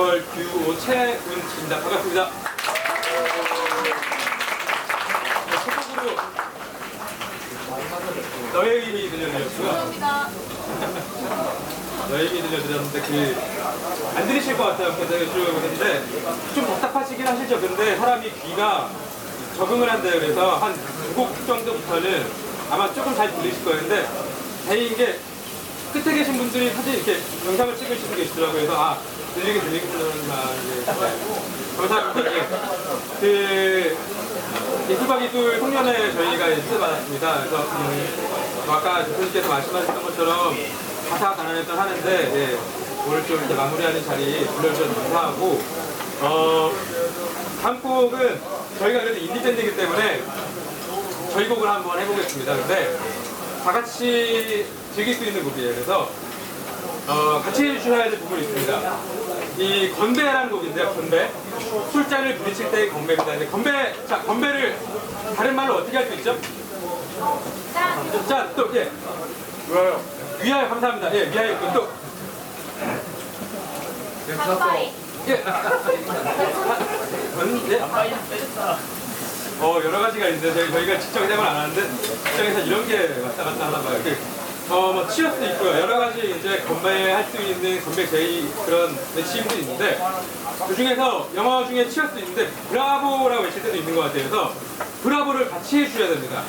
보컬 듀오 최은지입니다. 반갑습니다. 네, 첫 곡으로 너의 힘이 들려드렸고요. 너의 힘이 들려드렸는데 그 안 들으실 것 같아요. 그래서 쭉 했는데 좀 답답하시긴 하시죠. 근데 사람이 귀가 적응을 한대요. 그래서 한 두 곡 정도부터는 아마 조금 잘 들리실 거예요. 근데 다행인 게 끝에 계신 분들이 사실 이렇게 영상을 찍으시는 분 계시더라고요. 그래서 아 들리긴 들리겠구나 이제 감사합니다. 예. 그 예술가기술 송년회 저희가 인수 받았습니다. 그래서 음, 뭐 아까 대표님께서 말씀하셨던 것처럼 가사 가난했던 하는데 예, 오늘 좀 이렇게 마무리하는 자리 불러주셔서 감사하고 어, 다음 곡은 저희가 그래도 인디밴드이기 때문에 저희 곡을 한번 해보겠습니다. 근데 다 같이 즐길 수 있는 곡이에요. 그래서 어, 같이 해주셔야 될 부분이 있습니다. 이 건배라는 곡인데요, 건배. 술잔을 부딪힐 때의 건배입니다. 근데 건배, 자, 건배를 다른 말로 어떻게 할 수 있죠? 짠! 자, 또, 예. 좋아요. 위하여 감사합니다. 예, 위하여 또, 또. 가까이. 예. 건, 예. 어, 여러 가지가 있는데, 저희, 저희가 직접 해석을 안 하는데, 직장에서 이런 게 왔다 갔다 하나 봐요. 어, 뭐, 치어스도 있고요. 여러 가지 이제 건배할 수 있는 건배 제이 그런 외침도 있는데, 그 중에서 영어 중에 치어스도 있는데, 브라보라고 외칠 때도 있는 것 같아요. 그래서, 브라보를 같이 해주셔야 됩니다.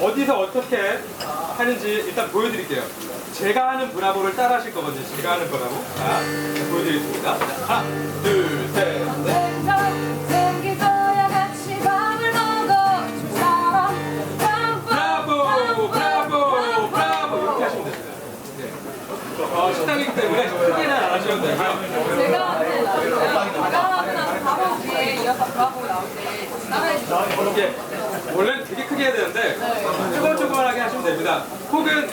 어디서 어떻게 하는지 일단 보여드릴게요. 제가 하는 브라보를 따라 하실 거거든요. 제가 하는 브라보. 자, 보여드리겠습니다. 하나, 둘, 셋, 어, 식당이기 때문에 크게는 안 하셔도 되고요. 제가 하는 바로 뒤에 이어서 브라보 나올 때 따라해주세요. 이게 원래는 되게 크게 해야 되는데 조금 조금하게 하시면 됩니다. 혹은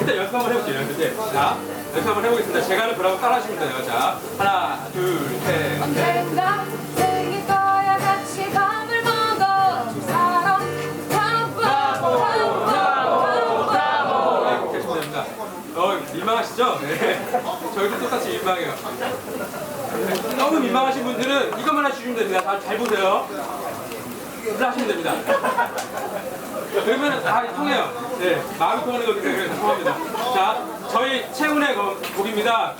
일단 연습 한번 해볼게요. 연습. 자, 연습 한번 해보겠습니다. 제가 하는 브라보 따라 하시면 돼요. 자, 하나, 둘, 셋. 언젠가 민망하시죠? 네. 저희도 똑같이 민망해요. 너무 민망하신 분들은 이것만 하시면 됩니다. 다 잘 보세요. 이렇게 하시면 됩니다. 그러면 다 통해요. 네, 마음이 통하는 거기 때문에 다 통합니다. 자, 저희 최훈의 거- 곡입니다.